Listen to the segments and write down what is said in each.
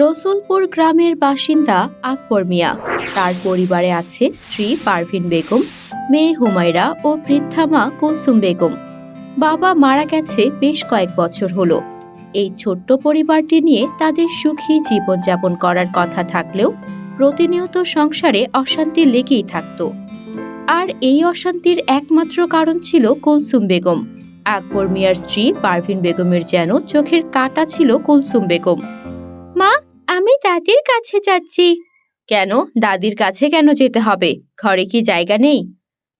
রসুলপুর গ্রামের বাসিন্দা আকবর মিয়া। তার পরিবারে আছে স্ত্রী পারভিন বেগম, মেয়ে হুমায়রা ও বৃদ্ধা মা কুলসুম বেগম। বাবা মারা গেছে বেশ কয়েক বছর হলো। এই ছোট্ট পরিবারটি নিয়ে তাদের সুখী জীবনযাপন করার কথা থাকলেও প্রতিনিয়ত সংসারে অশান্তি লেগেই থাকতো। আর এই অশান্তির একমাত্র কারণ ছিল কুলসুম বেগম। আকবর মিয়ার স্ত্রী পারভিন বেগমের যেন চোখের কাটা ছিল কুলসুম বেগম। আমি দাদির কাছে যাচ্ছি। কেন? দাদির কাছে কেন যেতে হবে? ঘরে কি জায়গা নেই?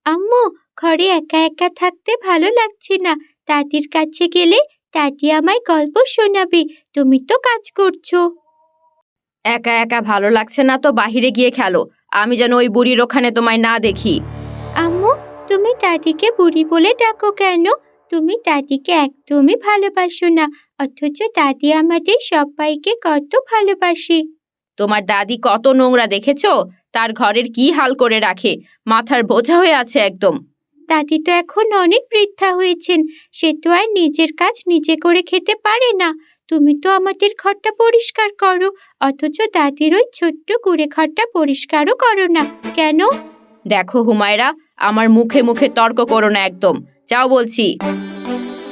আম্মু, ঘরে একা একা থাকতে ভালো লাগছে না। দাদির কাছে গেলে দাদি আমায় গল্প শোনাবে। তুমি তো কাজ করছ। একা একা ভালো লাগছে না তো বাহিরে গিয়ে খেলো। আমি যেন ওই বুড়ির ওখানে তোমায় না দেখি। আম্মু, তুমি দাদিকে বুড়ি বলে ডাকো কেন? তুমি দাদিকে একদমই ভালোবাসো না অথচ দাদি আমাদের সবাইকে কত ভালোবাসে। তোমার দাদি কত নোংরা দেখেছ? তার ঘরের কি হাল করে রাখে? মাথার বোঝা হয়ে আছে একদম। দাদি তো এখন অনেক বৃদ্ধা হয়েছেন সে তো আর নিজের কাজ নিজে করে খেতে পারে না। তুমি তো আমাদের ঘরটা পরিষ্কার করো অথচ দাদির ওই ছোট্ট কুড়ে ঘরটা পরিষ্কারও করো না। কেন? দেখো হুমায়রা আমার মুখে মুখে তর্ক করো না একদম। যাও বলছি।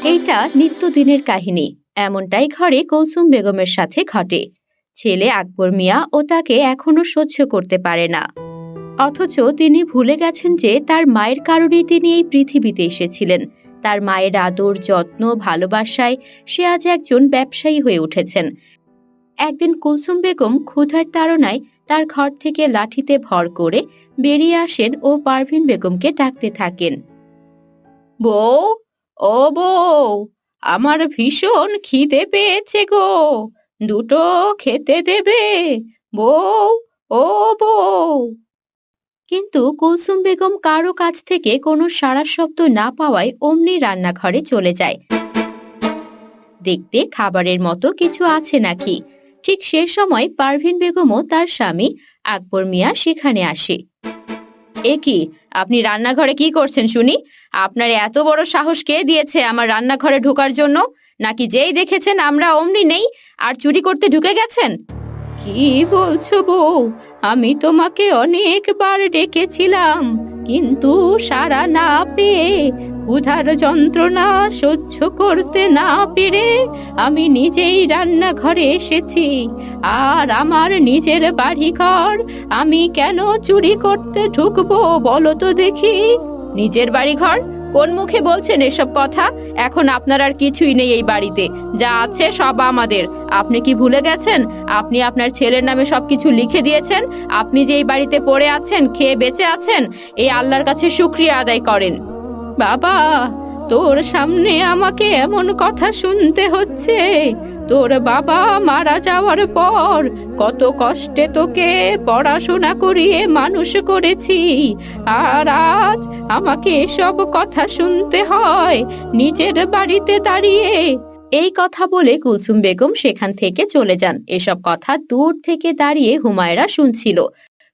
এইটা নিত্যদিনের কাহিনী। এমনটাই ঘরে কৌসুম বেগমের সাথে ঘটে। ছেলে আকবর মিয়া ও তাকে এখনও সহ্য করতে পারে না। অথচ তিনি ভুলে গেছেন যে তার মায়ের কারণেই তিনি এই পৃথিবীতে এসেছিলেন। তার মায়ের আদর, যত্ন, ভালোবাসায় সে আজ একজন ব্যবসায়ী হয়ে উঠেছেন। একদিন কুলসুম বেগম ক্ষুধার তাড়নায় তার ঘর থেকে লাঠিতে ভর করে বেরিয়ে আসেন ও পারভিন বেগমকে ডাকতে থাকেন। বউ, ও বউ, আমার ভীষণ খিদে পেয়েছে গো। দুটো খেতে দেবে, বউ, ও বউ। কিন্তু কুলসুম বেগম কারও কাছ থেকে কোনো সাড়া শব্দ না পাওয়ায় অমনি রান্নাঘরে চলে যায়। দেখতে খাবারের মতো কিছু আছে নাকি? ঠিক সে সময় পারভিন বেগমও তার স্বামী আকবর মিয়া সেখানে আসে। এ কি? আপনি রান্নাঘরে কি করছেন শুনি? আপনার এত বড় সাহস কে দিয়েছে আমার রান্নাঘরে ঢোকার জন্য? নাকি যেই দেখেছেন আমরা অমনি নেই, আর চুরি করতে ঢুকে গেছেন? কি বলছো বউ? আমি তোমাকে অনেকবার ডেকেছিলাম, কিন্তু সারা না পেয়ে ক্ষুধার যন্ত্রণা সহ্য করতে না পেরে আমি নিজেই রান্নাঘরে এসেছি। আর আমার নিজের বাড়ি ঘর আমি কেন চুরি করতে ঢুকবো বলো তো দেখি? নিজের বাড়ি ঘর কোন মুখে বলছেন এসব কথা? এখন আপনার আর কিছুই নেই এই বাড়িতে। যা আছে সব আমাদের। আপনি কি ভুলে গেছেন? আপনি আপনার ছেলের নামে সবকিছু লিখে দিয়েছেন। আপনি যে এই বাড়িতে পড়ে আছেন, খেয়ে বেঁচে আছেন এই আল্লাহর কাছে শুক্রিয়া আদায় করেন। বাবা, তোর সামনে আমাকে এমন কথা শুনতে হচ্ছে। তোর বাবা মারা যাওয়ার পর কত কষ্টে তোকে পড়াশোনা করিয়ে মানুষ করেছি। আর আজ আমাকে এসব কথা শুনতে হয় নিজের বাড়িতে দাঁড়িয়ে। এই কথা বলে কুলসুম বেগম সেখান থেকে চলে যান। এসব কথা দূর থেকে দাঁড়িয়ে হুমায়রা শুনছিল।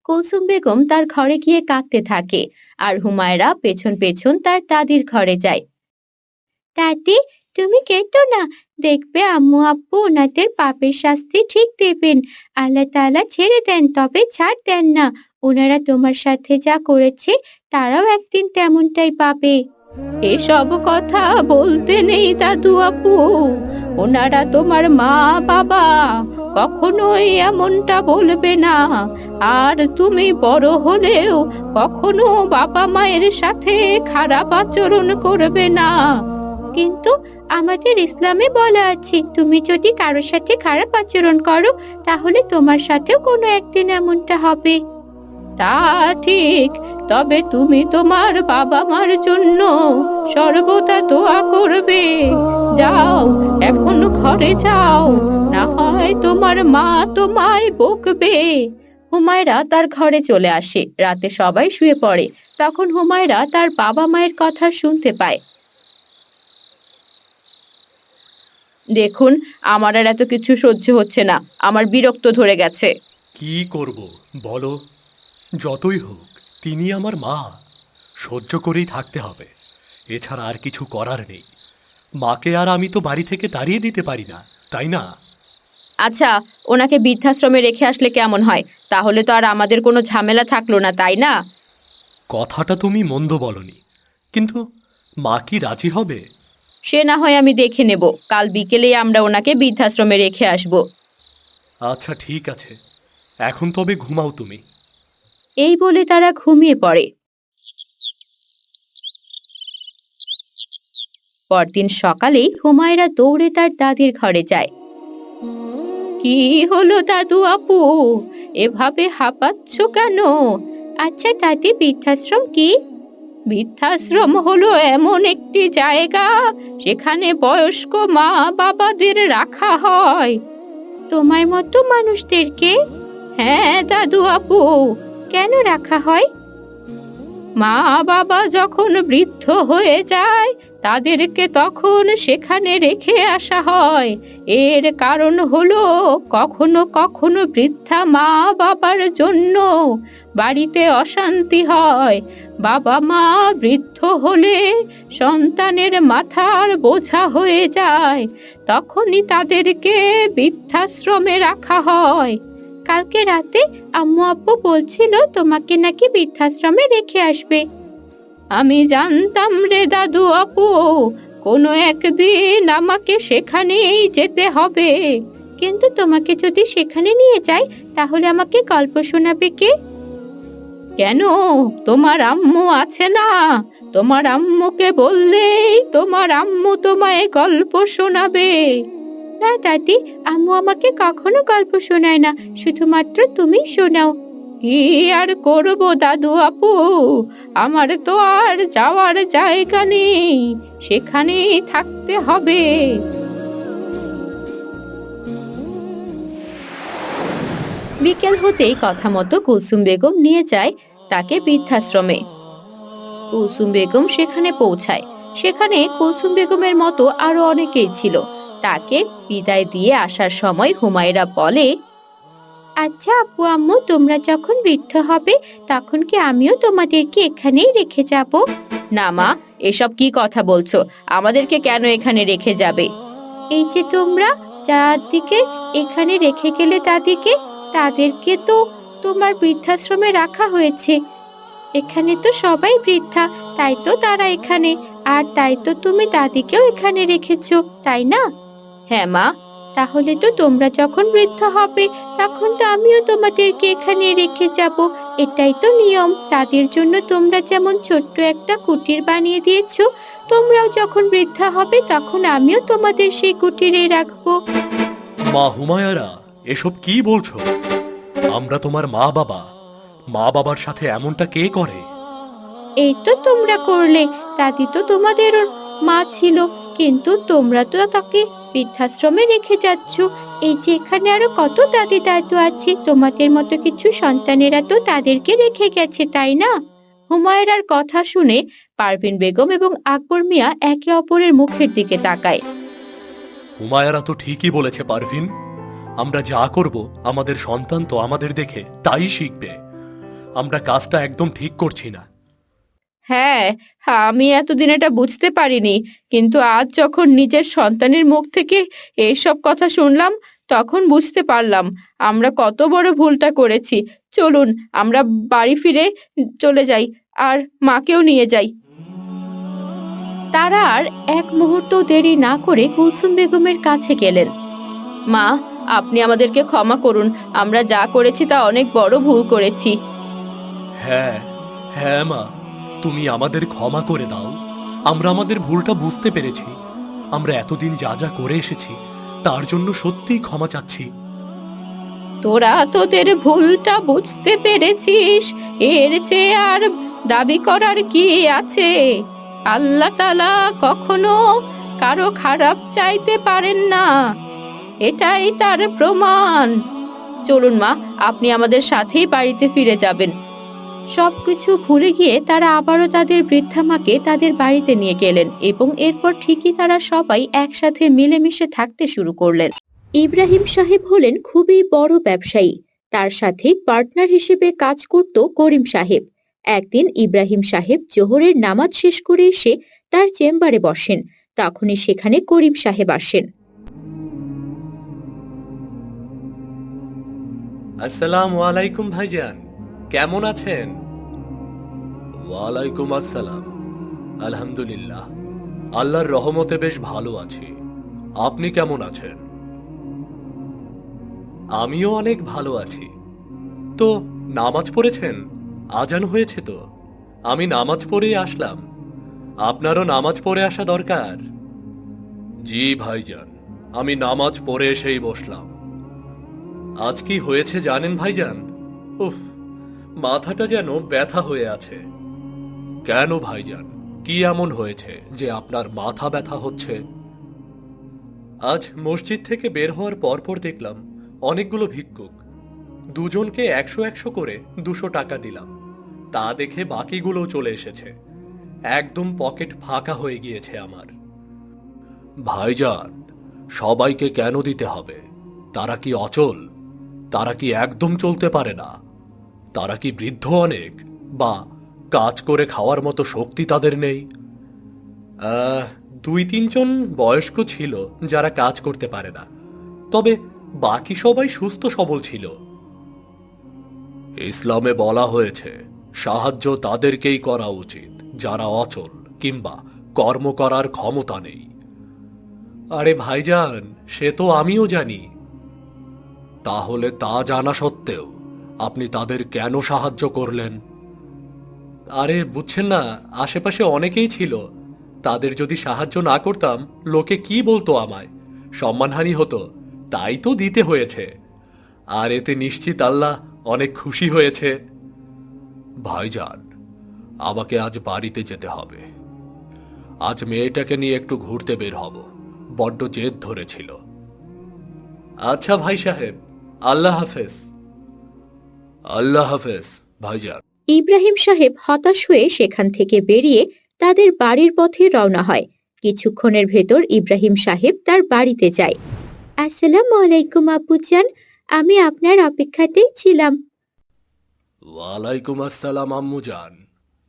কুলসুম বেগম তার ঘরে গিয়ে কাঁদতে থাকে আর হুমায়রা পেছন পেছন তার দাদির ঘরে যায়। দাদি, তুমি কেতো না। দেখবে আম্মু আব্বু ওনাদের পাপের শাস্তি ঠিক দেবেন। আল্লাহ তাআলা ছেড়ে দেন, তবে ছাড় দেন না। ওনারা তোমার সাথে যা করেছে, তারাও একদিন তেমনটাই পাবে। এসব কথা বলতে নেই দাদু আপু ওনারা তোমার মা বাবা কখনোই এমনটা বলবে না। আর তুমি বড় হলেও কখনো বাবা মায়ের সাথে খারাপ আচরণ করবে না। কিন্তু আমাদের ইসলামে বলা আছে, তুমি যদি কারোর সাথে খারাপ আচরণ করো, তাহলে তোমার সাথেও কোনো একদিন এমনটা হবে। তা ঠিক, তবে তুমি তোমার বাবা মার জন্য সর্বদা দোয়া করবে। যাও, এখন ঘরে যাও না হয় তোমার মা তোমায় বকবে। হুমায়রা তার ঘরে চলে আসে। রাতে সবাই শুয়ে পড়ে। তখন হুমায়রা তার বাবা মায়ের কথা শুনতে পায়। দেখুন, আমার আর এত কিছু সহ্য হচ্ছে না। আমার বিরক্ত ধরে গেছে। কি করব, বলো? যতই হোক, তিনি আমার মা। সহ্য করেই থাকতে হবে। এছাড়া আর কিছু করার নেই। মাকে আর আমি তো বাড়ি থেকে তাড়িয়ে দিতে পারি না, তাই না? আচ্ছা ওনাকে বৃদ্ধাশ্রমে রেখে আসলে কেমন হয়? তাহলে তো আর আমাদের কোনো ঝামেলা থাকল না তাই না? কথাটা তুমি মন্দ বলনি। কিন্তু মা কি রাজি হবে? সে না হয় আমি দেখে নেব। কাল বিকেলেই আমরা ওনাকে বৃদ্ধাশ্রমে রেখে আসব। আচ্ছা ঠিক আছে। এখন তবে ঘুমাও তুমি। এই বলে তারা ঘুমিয়ে পড়ে। পরদিন সকালেই হুমায়রা দৌড়ে তার দাদির ঘরে যায়। কি হলো দাদু আপু? এভাবে হাঁপাচ্ছ কেন? আচ্ছা দাদি, বৃদ্ধাশ্রম কি? বৃদ্ধাশ্রম হলো এমন একটি জায়গা সেখানে বয়স্ক মা বাবাদের রাখা হয়। তোমার মতো মানুষদেরকে? হ্যাঁ দাদু আপু, কেন রাখা হয়? মা বাবা যখন বৃদ্ধ হয়ে যায় তাদেরকে তখন সেখানে রেখে আসা হয়। এর কারণ হলো, কখনো কখনো বৃদ্ধা মা বাবার জন্য বাড়িতে অশান্তি হয়। বাবা মা বৃদ্ধ হলে সন্তানের মাথার বোঝা হয়ে যায়। তখনই তাদেরকে বৃদ্ধাশ্রমে রাখা হয়। কালকে রাতে আম্মু আব্বু বলছিল, তোমাকে নাকি বৃদ্ধাশ্রমে রেখে আসবে। আমি জানতাম রে দাদু আপু, কোনো একদিন আমাকে সেখানেই যেতে হবে। কিন্তু তোমাকে যদি সেখানে নিয়ে যাই, তাহলে আমাকে গল্প শোনাবে কে? কেন? তোমার আম্মু আছে না? তোমার আম্মুকে বললেই তোমার আম্মু তোমায় গল্প শোনাবে। না দাদি, আম্মু আমাকে কখনো গল্প শোনায় না, শুধুমাত্র তুমি শোনাও। কি আর করব দাদু আপু? আমার তো আর যাওয়ার জায়গা নেই, সেখানেই থাকতে হবে। বিকেল হতেই কথা মতো কুলসুম বেগম নিয়ে যায় তাকে বৃদ্ধাশ্রমে। কুলসুম বেগম সেখানে পৌঁছায়। সেখানে কুলসুম বেগমের মতো আরও অনেকেই ছিল। তাকে বিদায় দিয়ে আসার সময় হুমায়রা বলে আচ্ছা আপু আম্মু তোমরা যখন বৃদ্ধ হবে তখন কি আমিও তোমাদেরকে এখানেই রেখে যাব? না মা এসব কি কথা বলছো? আমাদেরকে কেন এখানে রেখে যাবে? এই যে তোমরা চারদিকে এখানে রেখে গেলে তাদেরকে তাদেরকে তো তোমার বৃদ্ধাশ্রমে রাখা হয়েছে। এখানে তো সবাই বৃদ্ধা তাই তো তারা এখানে আর তাই তো তুমি দাদিকেও এখানে রেখেছো তাই না? হ্যাঁ মা তাহলে তো তোমরা যখন বৃদ্ধ হবে তখন তো আমিও তোমাদেরকে এখানে রেখে যাব। এটাই তো নিয়ম। তাদের জন্য তোমরা যেমন ছোট্ট একটা কুটির বানিয়ে দিয়েছ তোমরাও যখন বৃদ্ধা হবে তখন আমিও তোমাদের সেই কুটিরে রাখব। মা হুমায়ারা এসব কি বলছো? আমরা তোমার মা বাবা। মা বাবার সাথে এমনটা কে করে? এই তো তোমরা করলে। দাদি তো তোমাদের মা ছিল। কিন্তু তোমরা তো তাকে বৃদ্ধাশ্রমে রেখে যাচ্ছ। এই যে এখানে আরও কত দাদি দাদু আছে, তোমাদের মতো কিছু সন্তানেরা তো তাদেরকে রেখে গেছে, তাই না? হুমায়রার কথা শুনে পারভিন বেগম এবং আকবর মিয়া একে অপরের মুখের দিকে তাকায়। হুমায়ারা তো ঠিকই বলেছে পারভিন। আমরা যা করব, আমাদের সন্তান তো আমাদের দেখে তাই শিখবে। আমরা কাজটা একদম ঠিক করছি না। হ্যাঁ আমি এতদিন এটা বুঝতে পারিনি। কিন্তু আজ যখন নিজের সন্তানের মুখ থেকে এইসব কথা শুনলাম, তখন বুঝতে পারলাম আমরা কত বড় ভুলটা করেছি। চলুন, আমরা বাড়ি ফিরে চলে যাই আর মাকেও নিয়ে যাই। তারা আর এক মুহূর্ত দেরি না করে কুলসুম বেগমের কাছে গেলেন। মা, আপনি আমাদেরকে ক্ষমা করুন, আমরা যা করেছি তা অনেক বড় ভুল করেছি। হ্যাঁ হ্যাঁ মা তুমি আমাদের ক্ষমা করে দাও। আমরা আমাদের ভুলটা বুঝতে পেরেছি। আমরা এতদিন যা যা করে এসেছি, তার জন্য সত্যিই ক্ষমা চাচ্ছি। তোরা তোদের ভুলটা বুঝতে পেরেছিস, এর চেয়ে আর দাবি করার কি আছে? আল্লাহ তালা কখনো কারও খারাপ চাইতে পারেন না। এটাই তার প্রমাণ। চলুন মা, আপনি আমাদের সাথেই বাড়িতে ফিরে যাবেন। সবকিছু ভুলে গিয়ে তারা আবারও তাদের বৃদ্ধা মাকে তাদের বাড়িতে নিয়ে গেলেন এবং এরপর ঠিকই তারা সবাই একসাথে মিলেমিশে থাকতে শুরু করলেন। ইব্রাহিম সাহেব হলেন খুবই বড় ব্যবসায়ী। তার সাথে পার্টনার হিসেবে কাজ করত করিম সাহেব। একদিন ইব্রাহিম সাহেব জোহরের নামাজ শেষ করে এসে তার চেম্বারে বসেন। তখনই সেখানে করিম সাহেব আসেন। আসসালামু আলাইকুম ভাইজান। কেমন আছেন? ওয়ালাইকুম আসসালাম। আলহামদুলিল্লাহ। আল্লাহর রহমতে বেশ ভালো আছি। আপনি কেমন আছেন? আমিও অনেক ভালো আছি। তো নামাজ পড়েছেন? আজান হয়েছে তো? আমি নামাজ পড়েই আসলাম। আপনারও নামাজ পড়ে আসা দরকার? জি ভাইজান, আমি নামাজ পড়ে এসেই বসলাম। আজ কি হয়েছে জানেন ভাইজান? উফ মাথাটা যেন ব্যথা হয়ে আছে। কেন ভাইজান? কি এমন হয়েছে যে আপনার মাথা ব্যথা হচ্ছে? আজ মসজিদ থেকে বের হওয়ার পরপর দেখলাম অনেকগুলো ভিক্ষুক। দুজনকে একশো একশো করে দুশো টাকা দিলাম। তা দেখে বাকিগুলো চলে এসেছে। একদম পকেট ফাঁকা হয়ে গিয়েছে আমার। ভাইজান, সবাইকে কেন দিতে হবে? তারা কি অচল? তারা কি একদম চলতে পারে না? তারা কি বৃদ্ধ অনেক? বা কাজ করে খাওয়ার মতো শক্তি তাদের নেই? দুই তিনজন বয়স্ক ছিল যারা কাজ করতে পারে না। তবে বাকি সবাই সুস্থ সবল ছিল। ইসলামে বলা হয়েছে, সাহায্য তাদেরকেই করা উচিত, যারা অচল কিংবা কর্ম করার ক্ষমতা নেই। আরে ভাইজান, সে তো আমিও জানি। তাহলে তা জানা সত্ত্বেও আপনি তাদের কেন সাহায্য করলেন? আরে, বুঝছেন না, আশেপাশে অনেকেই ছিল। তাদের যদি সাহায্য না করতাম, লোকে কি বলতো আমায়? সম্মানহানি হতো। তাই তো দিতে হয়েছে। আর এতে নিশ্চিত আল্লাহ অনেক খুশি হয়েছে। ভাইজান, আমাকে আজ বাড়িতে যেতে হবে। আজ মেয়েটাকে নিয়ে একটু ঘুরতে বের হব। বড্ড জেদ ধরেছিল। আচ্ছা ভাই সাহেব, আল্লাহ হাফেজ। আল্লাহ হাফেজ ভাইজান। ইব্রাহিম সাহেব হতাশ হয়ে সেখান থেকে বেরিয়ে তাদের বাড়ির পথে রওনা হয়। কিছুক্ষণের ভেতর ইব্রাহিম সাহেব তার বাড়িতে যায়। আসসালামু আলাইকুম আব্বুজান আমি আপনার অপেক্ষাতেই ছিলাম। ওয়ালাইকুম আসসালাম আম্মুজান।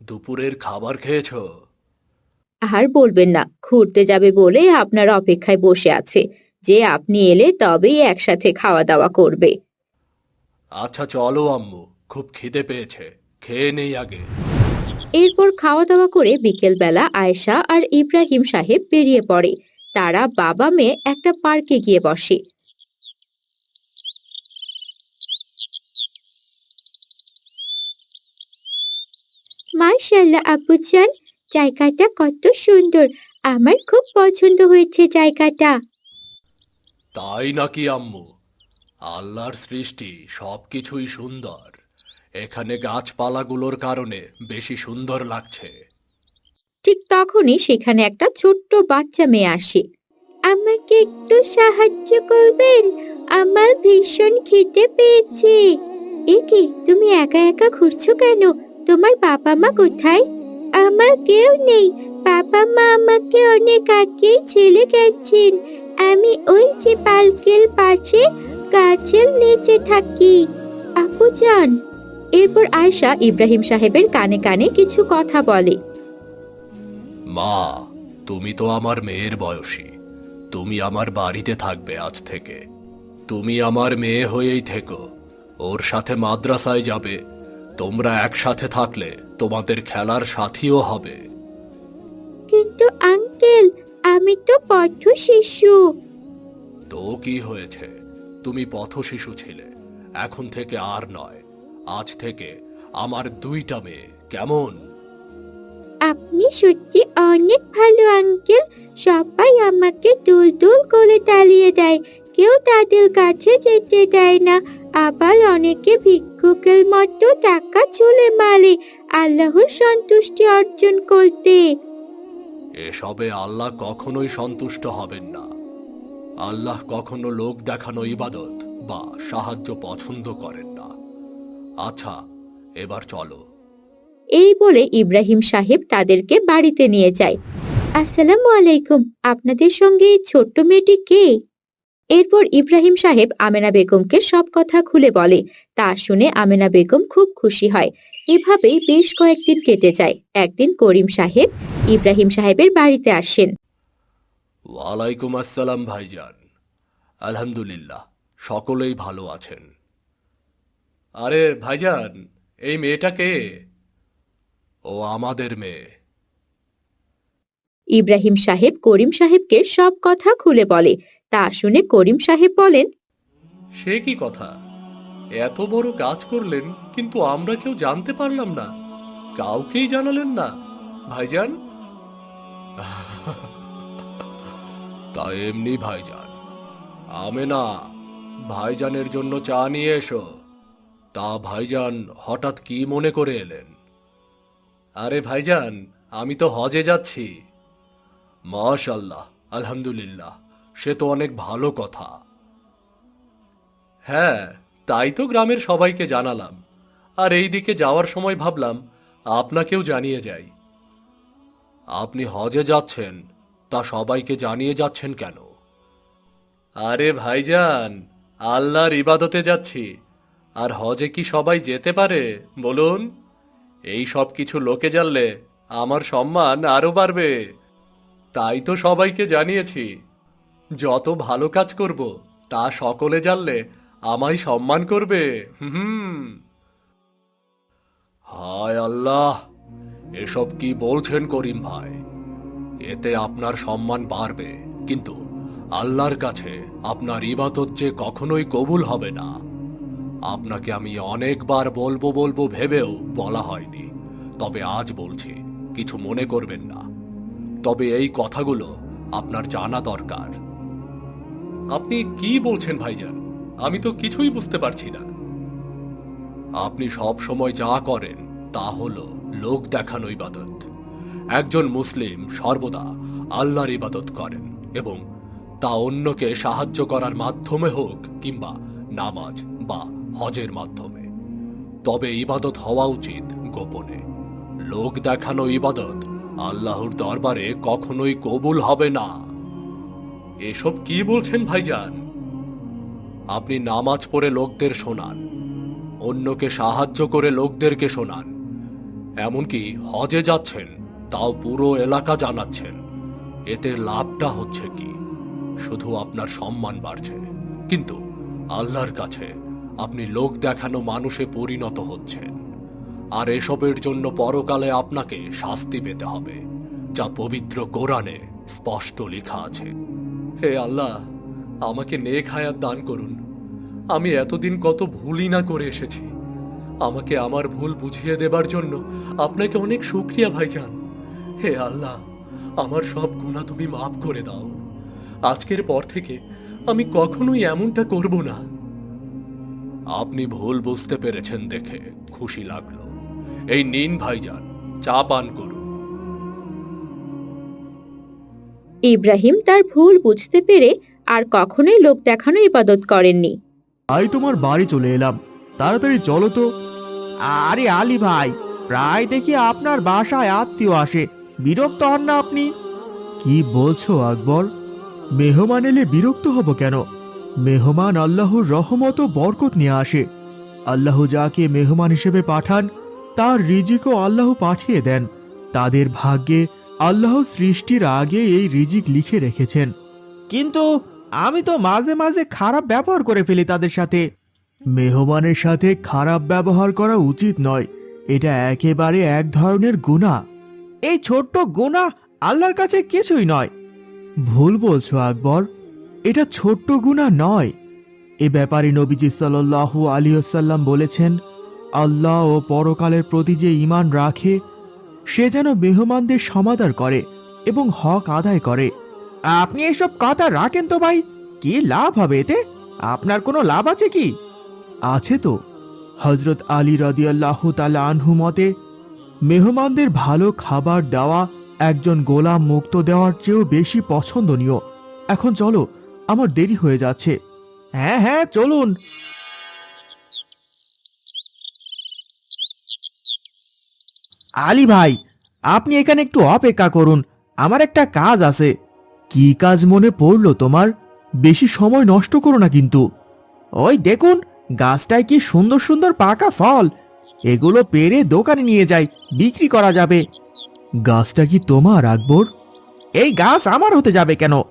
দুপুরের খাবার খেয়েছো? আর বলবেন না ঘুরতে যাবে বলে আপনার অপেক্ষায় বসে আছে। যে আপনি এলে তবেই একসাথে খাওয়া দাওয়া করবে। আচ্ছা চলো আম্মু খুব খিদে পেয়েছে। খেয়ে নেই আগে। এরপর খাওয়া দাওয়া করে বিকেলবেলা আয়েশা আর ইব্রাহিম সাহেব বেরিয়ে পড়ে। তারা বাবা মেয়ে একটা পার্কে গিয়ে বসে। মাশাল্লাহ আব্বুজান জায়গাটা কত সুন্দর। আমার খুব পছন্দ হয়েছে জায়গাটা। তাই নাকি আম্মু? আল্লাহর সৃষ্টি সব কিছুই সুন্দর। এখানে গাছপালাগুলোর কারণে বেশি সুন্দর লাগছে। ঠিক তখনই সেখানে একটা ছোট্ট বাচ্চা মেয়ে আসে। আমাকে একটু সাহায্য করবেন? আমার ভীষণ খিদে পেয়েছে। একে, তুমি একা একা ঘুরছো কেন? তোমার বাবা মা কোথায়? আমার কেউ নেই। বাবা মা আমাকে অনেক আগে ছেলে গেছেন। আমি ওই যে পালকের পাশে গাছের নিচে থাকি। আপু যান। এরপর আয়শা ইব্রাহিম সাহেবের কানে কানে কিছু কথা বলে। মা তুমি তো আমার মেয়ের বয়সী। তুমি আমার বাড়িতে থাকবে আজ থেকে। তুমি আমার মেয়ে হয়েই থেকো। ওর সাথে মাদ্রাসায় যাবে। তোমরা একসাথে থাকলে তোমাদের খেলার সাথীও হবে। কিন্তু আঙ্কেল আমি তো পথ শিশু তো কি হয়েছে? তুমি পথ শিশু ছিলে। এখন থেকে আর নয়। আজ থেকে আমার দুইটা মেয়ে। কেমন? আপনি সত্যি অনেক ভালো আঙ্কেল। সবাই আমাকে দুল দুল করে তাড়িয়ে দেয়। কেউ তাদের কাছে যেতে দেয় না। আবার অনেকে ভিক্ষুকের মতো টাকা চলে মারে। আল্লাহর সন্তুষ্টি অর্জন করতে। এসবে আল্লাহ কখনোই সন্তুষ্ট হবেন না। আল্লাহ কখনো লোক দেখানো ইবাদত বা সাহায্য পছন্দ করেন না। আচ্ছা এবার চলো। এই বলে ইব্রাহিম সাহেব তাদেরকে বাড়িতে নিয়ে যায়। আসসালামু আলাইকুম, আপনাদের সঙ্গে ছোট্ট মেয়েটি কে? এরপর ইব্রাহিম সাহেব আমেনা বেগমকে সব কথা খুলে বলে। তা শুনে আমেনা বেগম খুব খুশি হয়। এভাবেই বেশ কয়েকদিন কেটে যায়। একদিন করিম সাহেব ইব্রাহিম সাহেবের বাড়িতে আসেন। ওয়ালাইকুম আসসালাম ভাইজান। আলহামদুলিল্লাহ সকলেই ভালো আছেন। আরে ভাইজান এই মেয়েটা কে? ও আমাদের মেয়ে। ইব্রাহিম সাহেব করিম সাহেবকে সব কথা খুলে বলে। তা শুনে করিম সাহেব বলেন সে কি কথা? এত বড় কাজ করলেন কিন্তু আমরা কেউ জানতে পারলাম না। কাউকেই জানালেন না। ভাইজান? তা এমনি ভাইজান। আমে না ভাইজানের জন্য চা নিয়ে এসো। তা ভাইজান হঠাৎ কি মনে করে এলেন? আরে ভাইজান, আমি তো হজে যাচ্ছি। মাশাল্লাহ আলহামদুলিল্লাহ, সে তো অনেক ভালো কথা। হ্যাঁ তাই তো গ্রামের সবাইকে জানালাম। আর এই দিকে যাওয়ার সময় ভাবলাম, আপনাকেও জানিয়ে যাই। আপনি হজে যাচ্ছেন তা সবাইকে জানিয়ে যাচ্ছেন কেন? আরে ভাইজান, আল্লাহর ইবাদতে যাচ্ছি। আর হজে কি সবাই যেতে পারে, বলুন? এই সব কিছু লোকে জানলে আমার সম্মান আরও বাড়বে। তাই তো সবাইকে জানিয়েছি। যত ভালো কাজ করব, তা সকলে জানলে আমায় সম্মান করবে। হুম হায় আল্লাহ, এসব কি বলছেন করিম ভাই? এতে আপনার সম্মান বাড়বে। কিন্তু আল্লাহর কাছে আপনার ইবাদত যে কখনোই কবুল হবে না। আপনাকে আমি অনেকবার বলব বলব ভেবেও বলা হয়নি। তবে আজ বলছি, কিছু মনে করবেন না। তবে এই কথাগুলো আপনার জানা দরকার। আপনি কি বলছেন ভাইজান? আমি তো কিছুই বুঝতে পারছি না। আপনি সব সময় যা করেন, তা হলো লোক দেখানো ইবাদত। একজন মুসলিম সর্বদা আল্লাহর ইবাদত করেন এবং তা অন্যকে সাহায্য করার মাধ্যমে হোক কিংবা নামাজ বা হজের মাধ্যমে। তবে ইবাদত হওয়া উচিত গোপনে। লোক দেখানো ইবাদত আল্লাহর দরবারে কখনোই কবুল হবে না। এসব কি বলছেন ভাইজান? আপনি নামাজ পড়ে লোকদের শোনান, অন্যকে সাহায্য করে লোকদেরকে শোনান, এমনকি হজে যাচ্ছেন। তাও পুরো এলাকা জানাচ্ছেন। এতে লাভটা হচ্ছে কি? শুধু আপনার সম্মান বাড়ছে। কিন্তু আল্লাহর কাছে আপনি লোক দেখানো মানুষে পরিণত হচ্ছেন। আর এসবের জন্য পরকালে আপনাকে শাস্তি পেতে হবে, যা পবিত্র কোরআনে স্পষ্ট লেখা আছে। হে আল্লাহ, আমাকে নেক হায়াত দান করুন। আমি এতদিন কত ভুলই না করে এসেছি। আমাকে আমার ভুল বুঝিয়ে দেবার জন্য আপনাকে অনেক শুক্রিয়া, ভাইজান। হে আল্লাহ আমার সব গুণা তুমি মাফ করে দাও। আজকের পর থেকে আমি কখনোই এমনটা করব না। আপনি ভুল বুঝতে পেরেছেন দেখে খুশি লাগল। এই নিন ভাইজান চা পান করুন। ইব্রাহিম তার ভুল বুঝতে পেরে আর কখনোই লোক দেখানো ইবাদত করেননি। আই তোমার বাড়ি চলে এলাম। তাড়াতাড়ি চলো তো। আরে আলী ভাই প্রায় দেখি আপনার বাসায় আত্মীয় আসে। বিরক্ত হন না আপনি? কি বলছো আকবর? মেহমান এলে বিরক্ত হব কেন? মেহমান আল্লাহর রহমত বরকত নিয়ে আসে। আল্লাহ যাকে মেহমান হিসেবে পাঠান, তার রিজিকও আল্লাহ পাঠিয়ে দেন। তাদের ভাগ্যে আল্লাহ সৃষ্টির আগে এই রিজিক লিখে রেখেছেন। কিন্তু আমি তো মাঝে মাঝে খারাপ ব্যবহার করে ফেলি তাদের সাথে। মেহমানের সাথে খারাপ ব্যবহার করা উচিত নয়। এটা একেবারে এক ধরনের গুণা এই ছোট্ট গুণা আল্লাহর কাছে কিছুই নয়। ভুল বলছো, আকবর। এটা ছোট্ট গুণা নয়। এ ব্যাপারে নবীজি সাল্লাল্লাহু আলিয়াল্লাম বলেছেন, আল্লাহ ও পরকালের প্রতি যে ঈমান রাখে, সে যেন মেহমানদের সমাদর করে এবং হক আদায় করে। আপনি এসব কথা রাখেন তো ভাই, কি লাভ হবে এতে? আপনার কোনো লাভ আছে কি? আছে তো। হজরত আলী রদিয়াল্লাহ তালা আনহু মতে মেহমানদের ভালো খাবার দেওয়া একজন গোলাম মুক্ত দেওয়ার চেয়েও বেশি পছন্দনীয়। এখন চলো, আমার দেরি হয়ে যাচ্ছে। হ্যাঁ হ্যাঁ চলুন। আলী ভাই, আপনি এখানে একটু অপেক্ষা করুন, আমার একটা কাজ আছে। কি কাজ মনে পড়ল তোমার? বেশি সময় নষ্ট করো না কিন্তু। ওই দেখুন, গাছটায় কি সুন্দর সুন্দর পাকা ফল। এগুলো পেরে দোকানে নিয়ে যাই, বিক্রি করা যাবে। গাছটা কি তোমার, আকবর? এই গাছ আমার হতে যাবে কেন?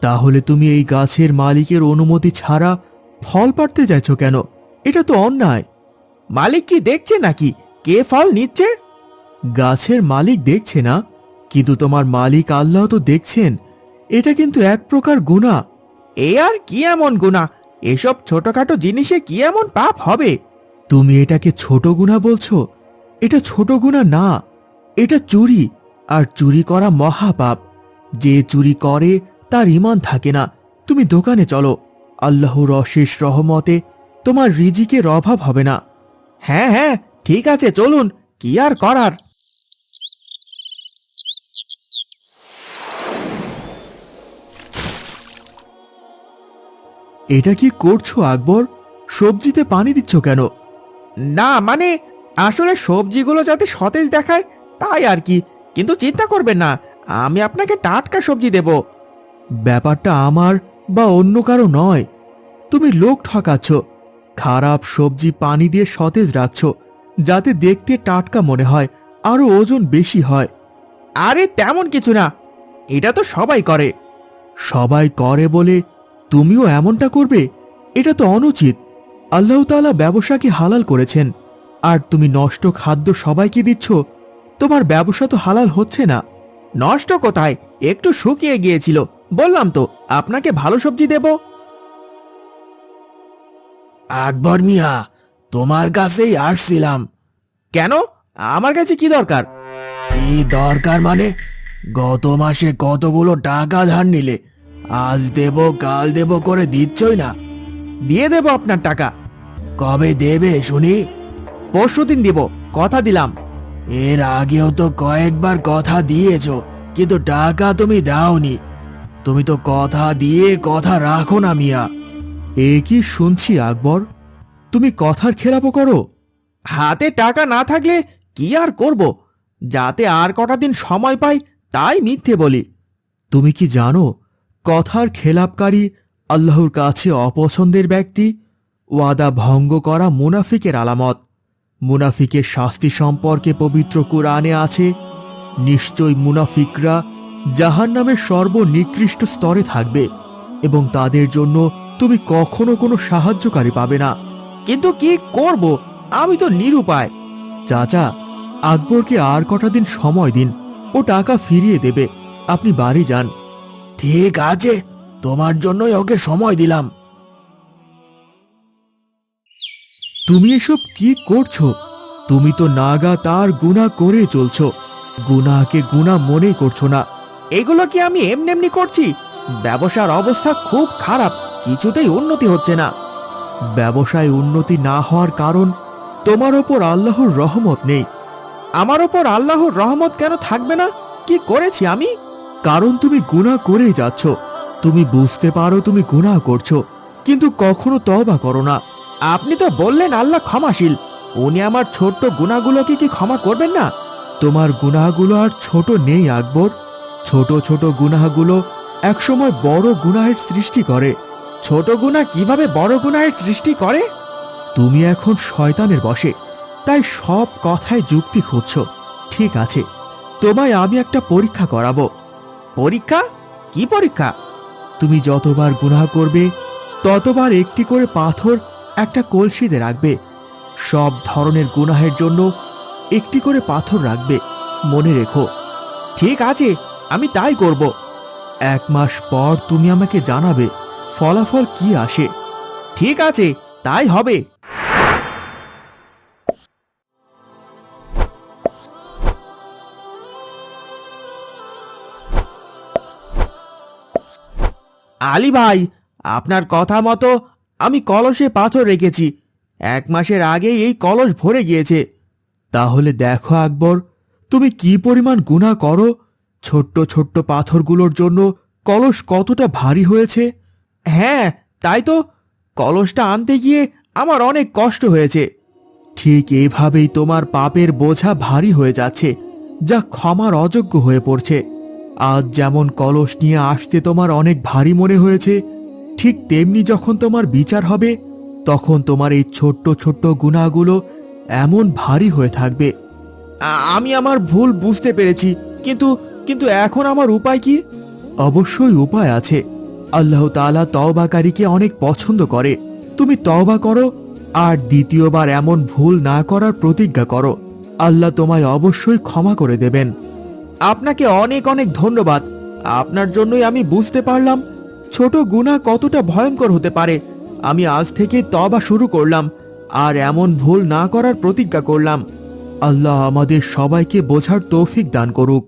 তাহলে তুমি এই গাছের মালিকের অনুমতি ছাড়া ফল পাড়তে চাইছো কেন? এটা তো অন্যায়। মালিক কি দেখছে নাকি? কে ফল নিচ্ছে? গাছের মালিক দেখছে না, কিন্তু তোমার মালিক আল্লাহ তো দেখছেন। এটা কিন্তু এক প্রকার গুণা। এ আর কি এমন গুণা? এসব ছোটখাটো জিনিসে কি এমন পাপ হবে? তুমি এটাকে ছোট গুণা বলছো? এটা ছোট গুণা না, এটা চুরি। আর চুরি করা মহাপাপ। যে চুরি করে, তার ইমান থাকে না। তুমি দোকানে চলো। আল্লাহর অশেষ রহমতে তোমার রিজিকের অভাব হবে না। হ্যাঁ হ্যাঁ ঠিক আছে, চলুন। কি আর করার? এটা কি করছ, আকবর? সবজিতে পানি দিচ্ছ কেন? না মানে আসলে সবজিগুলো যাতে সতেজ দেখায়, তাই আর কি। কিন্তু চিন্তা করবেন না, আমি আপনাকে টাটকা সবজি দেব। ব্যাপারটা আমার বা অন্য কারও নয়। তুমি লোক ঠকাচ্ছ, খারাপ সবজি পানি দিয়ে সতেজ রাখছ, যাতে দেখতে টাটকা মনে হয়, আরও ওজন বেশি হয়। আরে তেমন কিছু না, এটা তো সবাই করে। সবাই করে বলে তুমিও এমনটা করবে, এটা তো অনুচিত। আল্লাহ তাআলা ব্যবসাকে হালাল করেছেন? আর তুমি নষ্ট খাদ্য সবাইকে দিচ্ছ? তোমার ব্যবসা তো হালাল হচ্ছে না। নষ্ট কোথায়? একটু শুকিয়ে গিয়েছিল। বললাম তো আপনাকে ভালো সবজি দেব? আকবর মিয়া তোমার কাছেই আসছিলাম। কেন? আমার কাছে কি দরকার? কি দরকার মানে? গত মাসে কতগুলো টাকা ধার নিলে? আজ দেব কাল দেব করে দিচ্ছই না। দিয়ে দেব আপনার টাকা। কবে দেবে শুনি? পরশু দিন দিব কথা দিলাম। এর আগেও তো কয়েকবার কথা দিয়েছ কিন্তু টাকা তুমি দাওনি। তুমি তো কথা দিয়ে কথা রাখো না মিয়া। এ কি শুনছি আকবর? তুমি কথার খেলাপো করো? হাতে টাকা না থাকলে কি আর করব? যাতে আর কটা দিন সময় পাই তাই মিথ্যে বলি। তুমি কি জানো কথার খেলাপকারী আল্লাহর কাছে অপছন্দের ব্যক্তি? ওয়াদা ভঙ্গ করা মুনাফিকের আলামত। মুনাফিকের শাস্তি সম্পর্কে পবিত্র কোরআনে আছে নিশ্চয় মুনাফিকরা জাহান্নামের সর্বনিকৃষ্ট স্তরে থাকবে এবং তাদের জন্য তুমি কখনো কোনো সাহায্যকারী পাবে না। কিন্তু কি করব? আমি তো নিরুপায়। চাচা, আকবরকে আর কটা দিন সময় দিন, ও টাকা ফিরিয়ে দেবে। আপনি বাড়ি যান। ঠিক আছে, তোমার জন্যই ওকে সময় দিলাম। তুমি এসব কি করছ? তুমি তো নাগা তার গুণা করে চলছো। গুনাকে গুণা মনে করছ না। এগুলো কি আমি এমনি এমনি করছি? ব্যবসার অবস্থা খুব খারাপ, কিছুতেই উন্নতি হচ্ছে না। ব্যবসায় উন্নতি না হওয়ার কারণ তোমার ওপর আল্লাহর রহমত নেই। আমার ওপর আল্লাহর রহমত কেন থাকবে না? কি করেছি আমি? কারণ তুমি গুনাহ করেই যাচ্ছ। তুমি বুঝতে পারো তুমি গুনাহ করছ, কিন্তু কখনো তবা করো না। আপনি তো বললেন আল্লাহ ক্ষমাশীল। উনি আমার ছোট্ট গুনাহগুলোকে কি ক্ষমা করবেন না? তোমার গুনাহগুলো আর ছোট নেই, আকবর। ছোট ছোট গুনাহগুলো একসময় বড় গুনাহের সৃষ্টি করে। ছোট গুনাহ কীভাবে বড় গুনাহের সৃষ্টি করে? তুমি এখন শয়তানের বসে তাই সব কথায় যুক্তি খুঁজছ। ঠিক আছে, তোমায় আমি একটা পরীক্ষা করাবো। পরীক্ষা? কি পরীক্ষা? তুমি যতবার গুনাহ করবে, ততবার একটি করে পাথর একটা কলসিতে রাখবে। সব ধরনের গুনাহের জন্য একটি করে পাথর রাখবে, মনে রেখো। ঠিক আছে, আমি তাই করব। এক মাস পর তুমি আমাকে জানাবে ফলাফল কি আসে। ঠিক আছে, তাই হবে। আলী ভাই, আপনার কথা মতো আমি কলসে পাথর রেখেছি। এক মাসের আগে এই কলস ভরে গিয়েছে। তাহলে দেখো আকবর, তুমি কি পরিমাণ গুণা করো? ছোট্ট ছোট্ট পাথরগুলোর জন্য কলস কতটা ভারী হয়েছে? হ্যাঁ তাই তো। কলসটা আনতে গিয়ে আমার অনেক কষ্ট হয়েছে। ঠিক এইভাবেই তোমার পাপের বোঝা ভারী হয়ে যাচ্ছে, যা ক্ষমার অযোগ্য হয়ে পড়ছে। আজ যেমন কলস নিয়ে আসতে তোমার অনেক ভারী মনে হয়েছে ঠিক তেমনি যখন তোমার বিচার হবে, তখন তোমার এই ছোট্ট ছোট্ট গুণাগুলো এমন ভারী হয়ে থাকবে। আমি আমার ভুল বুঝতে পেরেছি, কিন্তু কিন্তু এখন আমার উপায় কি? অবশ্যই উপায় আছে। আল্লাহ তাআলা তওবাকারীকে অনেক পছন্দ করে। তুমি তওবা করো, আর দ্বিতীয়বার এমন ভুল না করার প্রতিজ্ঞা করো। আল্লাহ তোমায় অবশ্যই ক্ষমা করে দেবেন। আপনাকে অনেক অনেক ধন্যবাদ। আপনার জন্যই আমি বুঝতে পারলাম ছোট গুণা কতটা ভয়ঙ্কর হতে পারে? আমি আজ থেকে তবা শুরু করলাম, আর এমন ভুল না করার প্রতিজ্ঞা করলাম। আল্লাহ আমাদের সবাইকে বোঝার তৌফিক দান করুক।